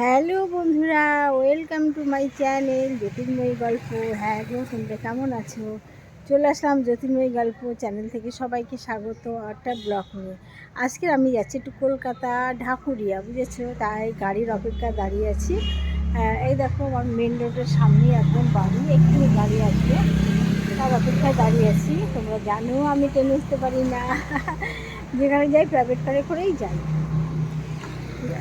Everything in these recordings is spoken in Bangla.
হ্যালো বন্ধুরা, welcome to my channel Jyotirmoyee Golpo. হ্যাঁ গো, তোমরা কেমন আছো? চলে আসলাম জ্যোতির্ময়ী গল্প চ্যানেল থেকে সবাইকে স্বাগত একটা ব্লগ নিয়ে। আজকে আমি যাচ্ছি একটু কলকাতা ঢাকুরিয়া, বুঝেছ? তাই গাড়ির অপেক্ষা দাঁড়িয়ে আছি। এই দেখো আমার মেন রোডের সামনে একদম বাড়ি, একটু গাড়ি আসবে তার অপেক্ষায় দাঁড়িয়ে আছি। তোমরা জানো আমি ট্রেনে উঠতে পারি না। যেখানে যাই প্রাইভেট কারে করেই যাই।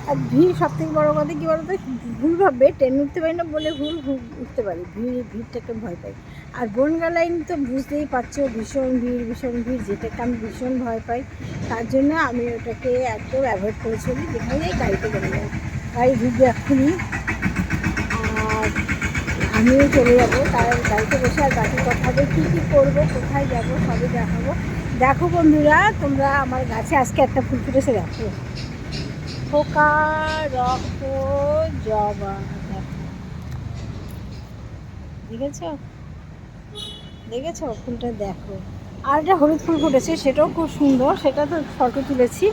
আর ভিড় সব থেকে বড়ো কথা কী বলতো? ভুল ভাববে, ট্রেন উঠতে পারি না বলে ভুল উঠতে পারি। ভিড়, ভিড়টাকে ভয় পাই। আর বনগা লাইন তো বুঝতেই পারছ, ভীষণ ভিড় ভীষণ ভিড়, যেটাকে আমি ভীষণ ভয় পাই, তার জন্য আমি ওটাকে একদম অ্যাভয়েড করে চলি যেখানে যাই গাড়িতে যাই। গাড়ি ঢুকবে এক্ষুনি। আর আমিও চলে যাব, তার গাড়িতে বসে আর বাকি কথা হবে, কী কী করব, কোথায় যাব, সবই দেখাবো। দেখো বন্ধুরা, তোমরা আমার গাছে আজকে একটা ফুল ফুটেছে, দেখো। ফোকা রক্ত জবা দেখেছ? দেখেছ? ফুলটা দেখো। আর একটা হলুদ ফুল ফুটেছে, সেটাও খুব সুন্দর। সেটা তো ফটো তুলেছি।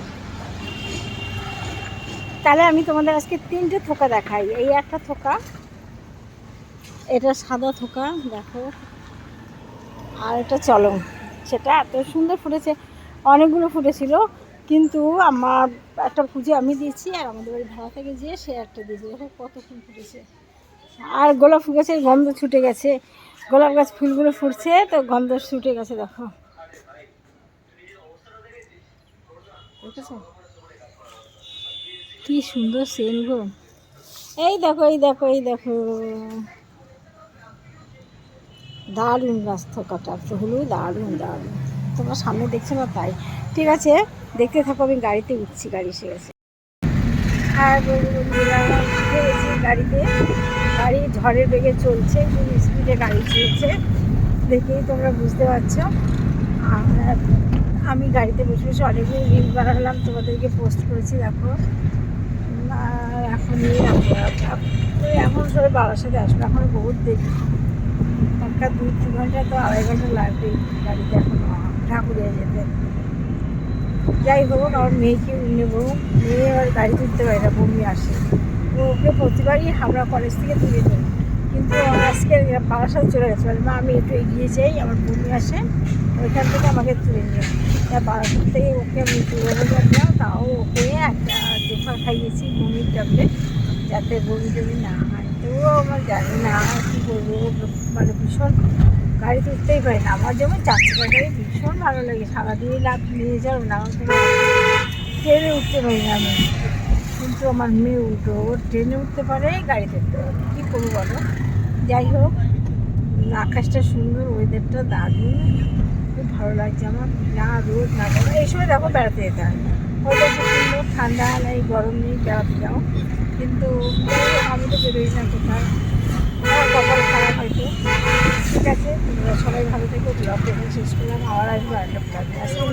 তাহলে আমি তোমাদের আজকে তিনটে থোকা দেখাই। এই একটা থোকা, এটা সাদা থোকা, দেখো। আর এটা চলং সেটা এত সুন্দর ফুটেছে। অনেকগুলো ফুটেছিল। কিন্তু আমার একটা পুজো আমি দিয়েছি আর আমাদের বাড়ি ভাড়া থেকে যেয়ে সে একটা দিয়েছে। দেখো কত ফুল ফুটেছে। আর গোলাপ গাছের গন্ধ ছুটে গেছে। গোলাপ গাছ ফুলগুলো ফুটছে, তো গন্ধ ছুটে গেছে, দেখো। কি সুন্দর সেন গো। এই দেখো এই দেখো এই দেখো। দারুণ গাছ থকাটা তো হলো দারুণ দারুণ। তোমার সামনে দেখছ না তাই। ঠিক আছে? দেখতে থাকো, আমি গাড়িতে উঠছি, গাড়ি এসে গেছে। গেছি গাড়িতে। গাড়ি ঝড়ের বেগে চলছে, খুব স্পিডে গাড়ি চলছে। দেখেই তোমরা বুঝতে পারছ। আমি গাড়িতে বসে বসে অনেকগুলো রিল বানালাম, তোমাদেরকে পোস্ট করেছি, দেখো। এখন এখন সবাই বাবার সাথে আসবে, এখন বহুত দেরি। একটা দুই তিন ঘণ্টা তো আড়াই ঘণ্টা লাগবে গাড়িতে এখন ঠাকুরিয়া যেতে। যাই হোক, আমার মেয়েকে নেব মেয়ে আবার গাড়ি তুলতে পারে না, বমি আসে। তো ওকে প্রতিবারই হাওড়া কলেজ থেকে তুলে দেয় কিন্তু আজকে বারাসাত চলে গেছে, বলে, মা, আমি একটু এগিয়ে যাই, আমার বমি আসে, ওইখান থেকে আমাকে তুলে নিয়ে বারাসাত থেকে ওকে আমি তুলে যাচ্ছিলাম তাও ওকে একটা জোফা খাইয়েছি, বমির ট্যাবলেট, যাতে বমি টমি না হয়। তো আমার জানি না কী করব মানে ভীষণ গাড়িতে উঠতেই পারি না। আমার যেমন চার গাড়ি ভীষণ ভালো লাগে। সারাদিনই লাভ নিয়ে যাও, না আমার ট্রেনে উঠতে পারি না আমি। কিন্তু আমার মেয়ে উঠো ও ট্রেনে উঠতে পারে, গাড়িতে উঠতে পারে। কী করব বলো? যাই হোক, আকাশটা সুন্দর ওয়েদারটা দারুণ। খুব ভালো লাগছে আমার। না রোদ, না গরম। এই সময় দেখো বেড়াতে যেতে হয়। ওয়েদারটা সুন্দর, ঠান্ডা নেই গরম নেই বেড়াতে যাও। কিন্তু আমি তো বেরোই না কোথাও। আমার কপাল খারাপ হয়তো ঠিক আছে তোমরা সবাই ভালো থেকো